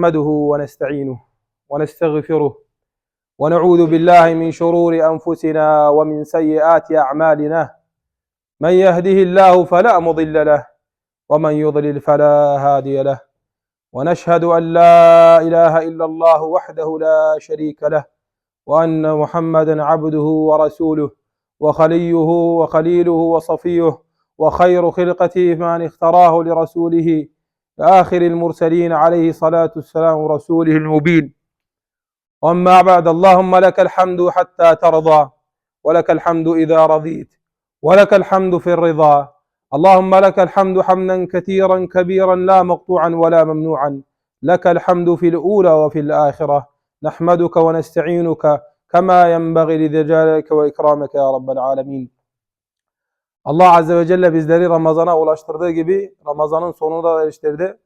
نحمده ونستعينه ونستغفره ونعوذ بالله من شرور أنفسنا ومن سيئات أعمالنا. من يهده الله فلا مضل له ومن يضلل فلا هادي له. ونشهد أن لا إله إلا الله وحده لا شريك له وأن محمدا عبده ورسوله وخليه وخليله وصفيه وخير خلقته من اختاراه لرسوله آخر المرسلين عليه الصلاة والسلام ورسوله المبين. أما بعد اللهم لك الحمد حتى ترضى ولك الحمد إذا رضيت ولك الحمد في الرضا. اللهم لك الحمد حمدا كثيرا كبيرا لا مقطوعا ولا ممنوعا. لك الحمد في الأولى وفي الآخرة. نحمدك ونستعينك كما ينبغي لجلالك وإكرامك يا رب العالمين. Allah Azze ve Celle bizleri Ramazan'a ulaştırdığı gibi Ramazan'ın sonuna da eriştirdi.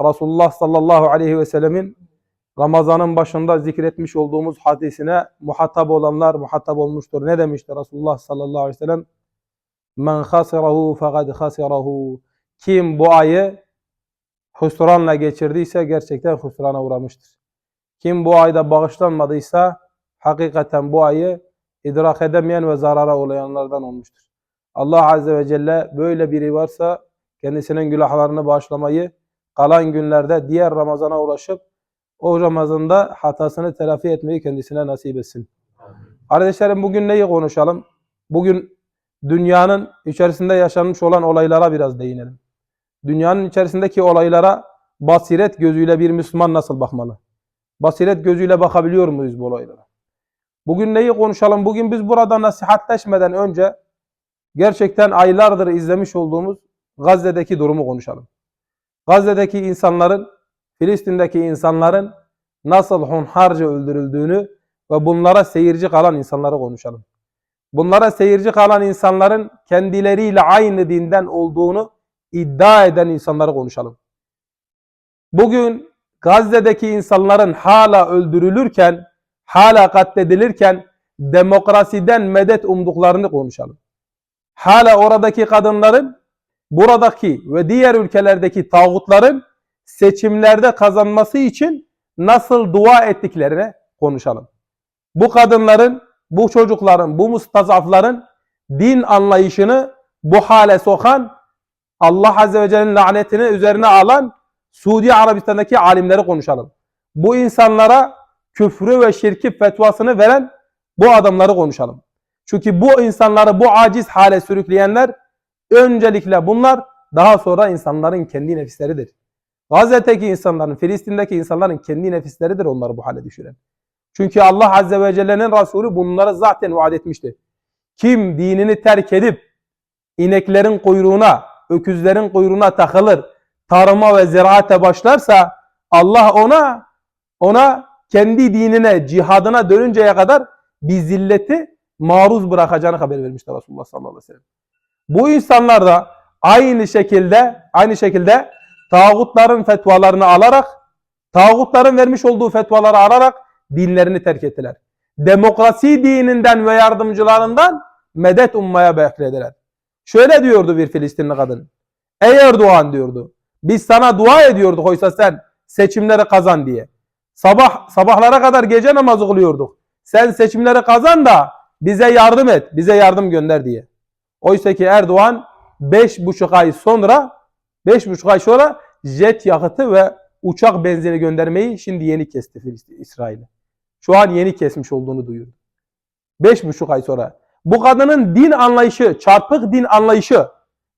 Resulullah sallallahu aleyhi ve sellemin Ramazan'ın başında zikretmiş olduğumuz hadisine muhatap olanlar muhatap olmuştur. Ne demişti Resulullah sallallahu aleyhi ve sellem? Men hasirahu fekad hasirahu. Kim bu ayı husranla geçirdiyse gerçekten husrana uğramıştır. Kim bu ayda bağışlanmadıysa hakikaten bu ayı idrak edemeyen ve zarara uğrayanlardan olmuştur. Allah Azze ve Celle böyle biri varsa kendisinin günahlarını bağışlamayı, kalan günlerde diğer Ramazan'a ulaşıp o Ramazan'da hatasını telafi etmeyi kendisine nasip etsin. Kardeşlerim bugün neyi konuşalım? Bugün dünyanın içerisinde yaşanmış olan olaylara biraz değinelim. Dünyanın içerisindeki olaylara basiret gözüyle bir Müslüman nasıl bakmalı? Basiret gözüyle bakabiliyor muyuz bu olaylara? Bugün neyi konuşalım? Bugün biz burada nasihatleşmeden önce gerçekten aylardır izlemiş olduğumuz Gazze'deki durumu konuşalım. Gazze'deki insanların, Filistin'deki insanların nasıl hunharca öldürüldüğünü ve bunlara seyirci kalan insanları konuşalım. Bunlara seyirci kalan insanların kendileriyle aynı dinden olduğunu iddia eden insanları konuşalım. Bugün Gazze'deki insanların hala öldürülürken, hala katledilirken demokrasiden medet umduklarını konuşalım hala oradaki kadınların buradaki ve diğer ülkelerdeki tağutların seçimlerde kazanması için nasıl dua ettiklerine konuşalım. Bu kadınların, bu çocukların, bu mustazafların din anlayışını bu hale sokan Allah Azze ve Celle'nin lanetini üzerine alan Suudi Arabistan'daki alimleri konuşalım. Bu insanlara küfrü ve şirki fetvasını veren bu adamları konuşalım. Çünkü bu insanları bu aciz hale sürükleyenler öncelikle bunlar daha sonra insanların kendi nefisleridir. Gazze'deki insanların, Filistin'deki insanların kendi nefisleridir onları bu hale düşüren. Çünkü Allah Azze ve Celle'nin Resulü bunları zaten vaat etmişti. Kim dinini terk edip ineklerin kuyruğuna, öküzlerin kuyruğuna takılır, tarıma ve ziraate başlarsa Allah ona ona kendi dinine, cihadına dönünceye kadar bir zilleti maruz bırakacağını haber vermişti Resulullah sallallahu aleyhi ve sellem. Bu insanlar da aynı şekilde aynı şekilde tağutların fetvalarını alarak tağutların vermiş olduğu fetvaları alarak dinlerini terk ettiler. Demokrasi dininden ve yardımcılarından medet ummaya beklediler. Şöyle diyordu bir Filistinli kadın. Ey Erdoğan diyordu. Biz sana dua ediyorduk oysa sen seçimleri kazan diye. Sabah sabahlara kadar gece namazı kılıyorduk. Sen seçimleri kazan da bize yardım et, bize yardım gönder diye. Oysa ki Erdoğan 5,5 ay sonra 5,5 ay sonra jet yakıtı ve uçak benzini göndermeyi şimdi yeni kesti İsrail'e. Şu an yeni kesmiş olduğunu duyuyor. 5,5 ay sonra. Bu kadının din anlayışı, çarpık din anlayışı,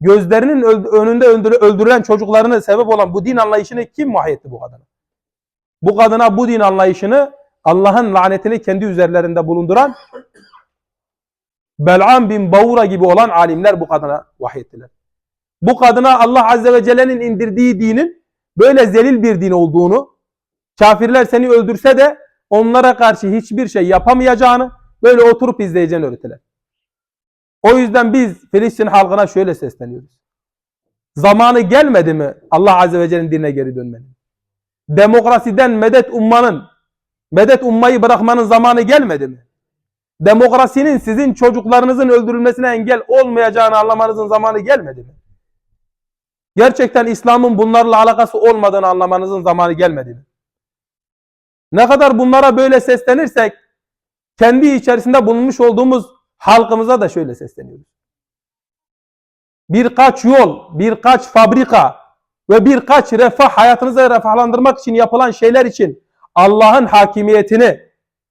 gözlerinin önünde öldürülen çocuklarına sebep olan bu din anlayışını kim mahyetti bu kadına? Bu kadına bu din anlayışını Allah'ın lanetini kendi üzerlerinde bulunduran Bel'am bin Bavura gibi olan alimler bu kadına vahyettiler. Bu kadına Allah Azze ve Celle'nin indirdiği dinin böyle zelil bir din olduğunu, kafirler seni öldürse de onlara karşı hiçbir şey yapamayacağını böyle oturup izleyeceğini öğrettiler. O yüzden biz Filistin halkına şöyle sesleniyoruz. Zamanı gelmedi mi Allah Azze ve Celle'nin dinine geri dönmenin? Demokrasiden medet ummanın, medet ummayı bırakmanın zamanı gelmedi mi? Demokrasinin sizin çocuklarınızın öldürülmesine engel olmayacağını anlamanızın zamanı gelmedi mi? Gerçekten İslam'ın bunlarla alakası olmadığını anlamanızın zamanı gelmedi mi? Ne kadar bunlara böyle seslenirsek kendi içerisinde bulunmuş olduğumuz halkımıza da şöyle sesleniyoruz. Birkaç yol, birkaç fabrika ve birkaç refah hayatınızı refahlandırmak için yapılan şeyler için Allah'ın hakimiyetini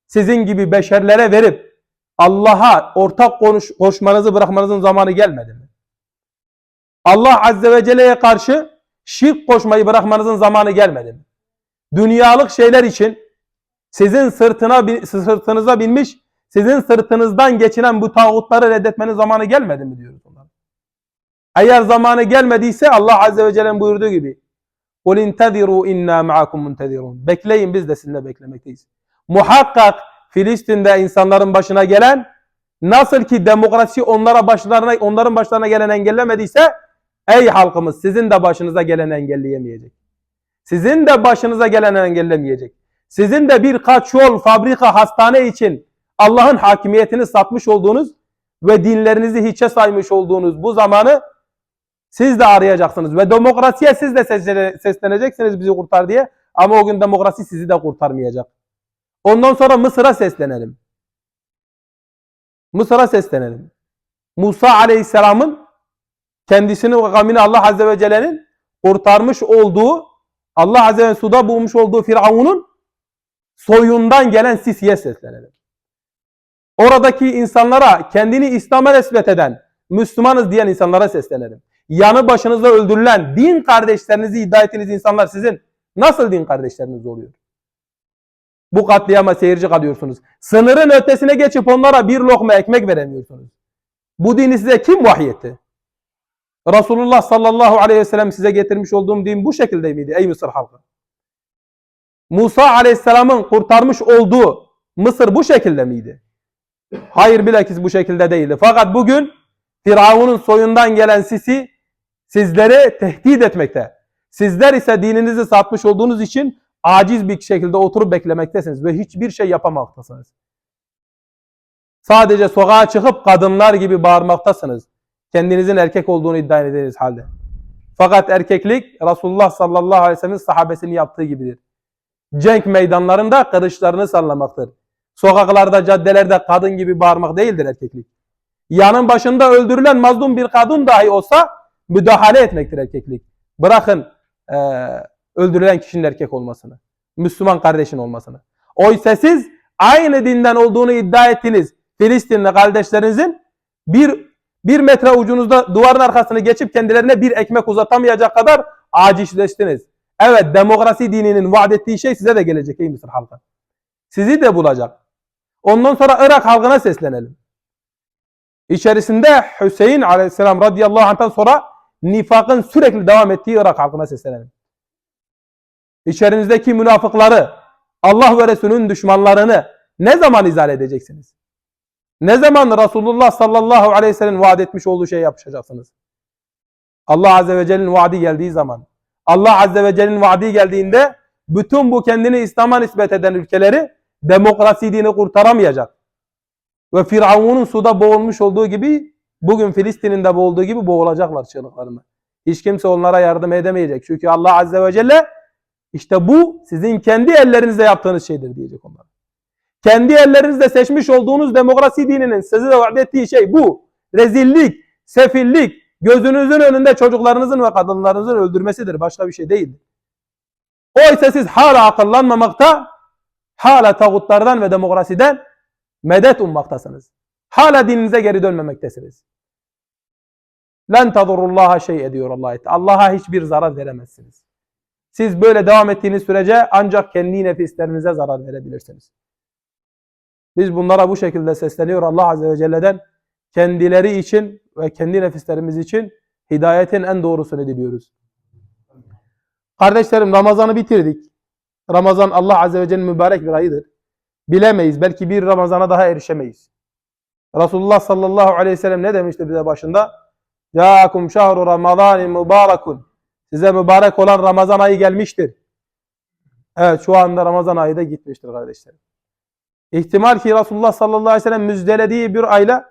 sizin gibi beşerlere verip Allah'a ortak konuş, koşmanızı bırakmanızın zamanı gelmedi mi? Allah Azze ve Celle'ye karşı şirk koşmayı bırakmanızın zamanı gelmedi mi? Dünyalık şeyler için sizin sırtına bin- sırtınıza binmiş, sizin sırtınızdan geçinen bu tağutları reddetmenin zamanı gelmedi mi diyoruz onlara. Eğer zamanı gelmediyse Allah Azze ve Celle'nin buyurduğu gibi قُلْ اِنْتَذِرُوا اِنَّا مَعَكُمْ مُنْتَذِرُونَ Bekleyin biz de sizinle beklemekteyiz. Muhakkak Filistin'de insanların başına gelen nasıl ki demokrasi onlara başlarına onların başlarına gelen engellemediyse ey halkımız sizin de başınıza gelen engelleyemeyecek. Sizin de başınıza gelen engellemeyecek. Sizin de birkaç yol, fabrika, hastane için Allah'ın hakimiyetini satmış olduğunuz ve dinlerinizi hiçe saymış olduğunuz bu zamanı siz de arayacaksınız ve demokrasiye siz de sesle- sesleneceksiniz bizi kurtar diye ama o gün demokrasi sizi de kurtarmayacak. Ondan sonra Mısır'a seslenelim. Mısır'a seslenelim. Musa Aleyhisselam'ın kendisini ve kavmini Allah Azze ve Celle'nin kurtarmış olduğu Allah Azze ve Celle suda bulmuş olduğu Firavun'un soyundan gelen Sisi'ye seslenelim. Oradaki insanlara kendini İslam'a nispet eden, Müslümanız diyen insanlara seslenelim. Yanı başınızda öldürülen din kardeşlerinizi iddia ettiğiniz insanlar sizin nasıl din kardeşleriniz oluyor? Bu katliama seyirci kalıyorsunuz. Sınırın ötesine geçip onlara bir lokma ekmek veremiyorsunuz. Bu dini size kim vahyetti? Resulullah sallallahu aleyhi ve sellem size getirmiş olduğum din bu şekilde miydi ey Mısır halkı? Musa aleyhisselamın kurtarmış olduğu Mısır bu şekilde miydi? Hayır bilakis bu şekilde değildi. Fakat bugün Firavun'un soyundan gelen Sisi sizleri tehdit etmekte. Sizler ise dininizi satmış olduğunuz için aciz bir şekilde oturup beklemektesiniz ve hiçbir şey yapamaktasınız. Sadece sokağa çıkıp kadınlar gibi bağırmaktasınız. Kendinizin erkek olduğunu iddia ediniz halde. Fakat erkeklik Resulullah sallallahu aleyhi ve sellem'in sahabesinin yaptığı gibidir. Cenk meydanlarında kılıçlarını sallamaktır. Sokaklarda, caddelerde kadın gibi bağırmak değildir erkeklik. Yanın başında öldürülen mazlum bir kadın dahi olsa müdahale etmektir erkeklik. Bırakın eee, öldürülen kişinin erkek olmasını. Müslüman kardeşin olmasını. Oysa siz aynı dinden olduğunu iddia ettiniz. Filistinli kardeşlerinizin bir bir metre ucunuzda duvarın arkasını geçip kendilerine bir ekmek uzatamayacak kadar acizleştiniz. Evet demokrasi dininin vaat ettiği şey size de gelecek ey Mısır halkı. Sizi de bulacak. Ondan sonra Irak halkına seslenelim. İçerisinde Hüseyin aleyhisselam radıyallahu anh'tan sonra nifakın sürekli devam ettiği Irak halkına seslenelim. İçerinizdeki münafıkları, Allah ve Resulünün düşmanlarını ne zaman izah edeceksiniz? Ne zaman Resulullah sallallahu aleyhi ve sellem vaat etmiş olduğu şeyi yapışacaksınız? Allah azze ve celle'nin vaadi geldiği zaman. Allah azze ve celle'nin vaadi geldiğinde bütün bu kendini İslam'a nispet eden ülkeleri demokrasi dini kurtaramayacak. Ve Firavun'un suda boğulmuş olduğu gibi bugün Filistin'in de boğulduğu gibi boğulacaklar çığlıklarında. Hiç kimse onlara yardım edemeyecek. Çünkü Allah azze ve celle işte bu sizin kendi ellerinizle yaptığınız şeydir diyecek onlar. Kendi ellerinizle seçmiş olduğunuz demokrasi dininin size de vaat ettiği şey bu. Rezillik, sefillik, gözünüzün önünde çocuklarınızın ve kadınlarınızın öldürmesidir. Başka bir şey değil. Oysa siz hala akıllanmamakta, hala tağutlardan ve demokrasiden medet ummaktasınız. Hala dininize geri dönmemektesiniz. Len tadurullaha şey ediyor Allah. Allah'a hiçbir zarar veremezsiniz. Siz böyle devam ettiğiniz sürece ancak kendi nefislerinize zarar verebilirsiniz. Biz bunlara bu şekilde sesleniyor Allah Azze ve Celle'den kendileri için ve kendi nefislerimiz için hidayetin en doğrusunu diliyoruz. Kardeşlerim Ramazan'ı bitirdik. Ramazan Allah Azze ve Celle'nin mübarek bir ayıdır. Bilemeyiz. Belki bir Ramazan'a daha erişemeyiz. Resulullah sallallahu aleyhi ve sellem ne demişti bize başında? Câkum şahru ramazâni mübârekun. Size mübarek olan Ramazan ayı gelmiştir. Evet şu anda Ramazan ayı da gitmiştir kardeşlerim. İhtimal ki Resulullah sallallahu aleyhi ve sellem müjdelediği bir ayla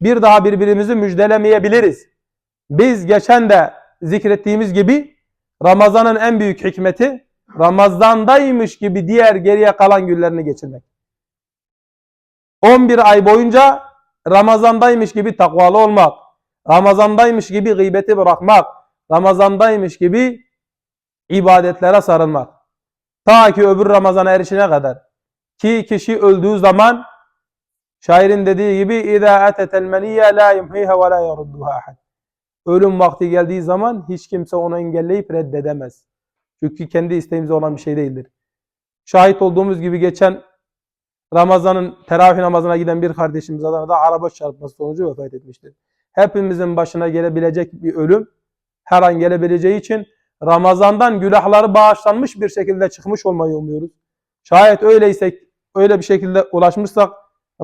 bir daha birbirimizi müjdelemeyebiliriz. Biz geçen de zikrettiğimiz gibi Ramazan'ın en büyük hikmeti Ramazandaymış gibi diğer geriye kalan günlerini geçirmek. 11 ay boyunca Ramazandaymış gibi takvalı olmak, Ramazandaymış gibi gıybeti bırakmak, Ramazandaymış gibi ibadetlere sarılmak. Ta ki öbür Ramazan'a erişine kadar. Ki kişi öldüğü zaman şairin dediği gibi اِذَا اَتَتَ الْمَنِيَّ لَا يُمْحِيهَا وَلَا يَرُدُّهَا أَحَدٍ Ölüm vakti geldiği zaman hiç kimse onu engelleyip reddedemez. Çünkü kendi isteğimize olan bir şey değildir. Şahit olduğumuz gibi geçen Ramazan'ın teravih namazına giden bir kardeşimiz Adana'da araba çarpması sonucu vefat etmiştir. Hepimizin başına gelebilecek bir ölüm her an gelebileceği için Ramazan'dan günahları bağışlanmış bir şekilde çıkmış olmayı umuyoruz. Şayet öyleysek, öyle bir şekilde ulaşmışsak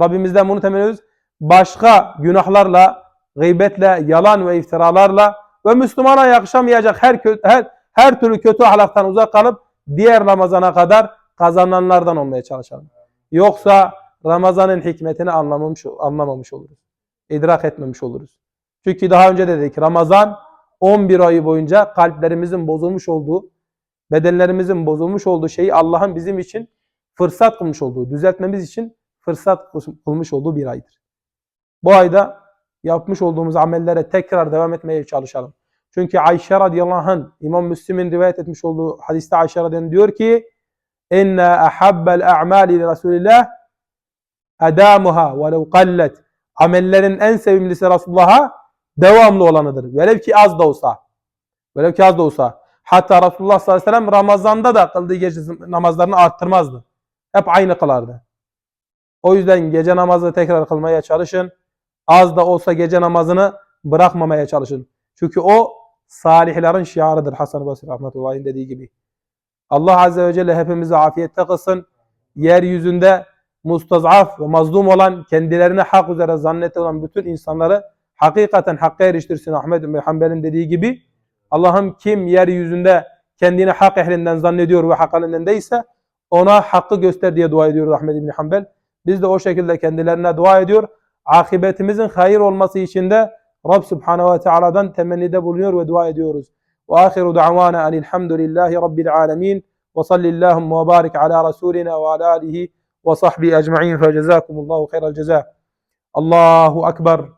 Rabbimizden bunu temin ediyoruz. Başka günahlarla, gıybetle, yalan ve iftiralarla ve Müslümana yakışamayacak her her her türlü kötü ahlaktan uzak kalıp diğer Ramazana kadar kazananlardan olmaya çalışalım. Yoksa Ramazan'ın hikmetini anlamamış anlamamış oluruz. İdrak etmemiş oluruz. Çünkü daha önce dedik Ramazan 11 ayı boyunca kalplerimizin bozulmuş olduğu, bedenlerimizin bozulmuş olduğu şeyi Allah'ın bizim için fırsat kılmış olduğu, düzeltmemiz için fırsat kılmış olduğu bir aydır. Bu ayda yapmış olduğumuz amellere tekrar devam etmeye çalışalım. Çünkü Ayşe radıyallahu anh İmam Müslim'in rivayet etmiş olduğu hadiste Ayşe radıyallahu diyor ki inna ahabbel a'mali li Resulillah adamuha velev qallet amellerin en sevimlisi Resulullah'a devamlı olanıdır. Velev ki az da olsa. Velev ki az da olsa. Hatta Resulullah sallallahu aleyhi ve sellem Ramazan'da da kıldığı gece namazlarını arttırmazdı. Hep aynı kılardı. O yüzden gece namazı tekrar kılmaya çalışın. Az da olsa gece namazını bırakmamaya çalışın. Çünkü o salihlerin şiarıdır Hasan Basri rahmetullahi'nin dediği gibi. Allah Azze ve Celle hepimizi afiyette kılsın. Yeryüzünde mustazaf ve mazlum olan, kendilerini hak üzere zanneti olan bütün insanları hakikaten hakka eriştirsin. Ahmet bin Hanbel'in dediği gibi Allah'ım kim yeryüzünde kendini hak ehlinden zannediyor ve hak ehlinden değilse ona hakkı göster diye dua ediyor Ahmet bin Hanbel. Biz de o şekilde kendilerine dua ediyor. Akibetimizin hayır olması için de Rab Subhanahu ve Teala'dan temennide bulunuyor ve dua ediyoruz. Ve ahiru da'vana enilhamdülillahi rabbil alemin ve sallillahum ve barik ala rasulina ve ala alihi ve sahbihi ecma'in fe cezakumullahu khairal ceza. Allahu Ekber.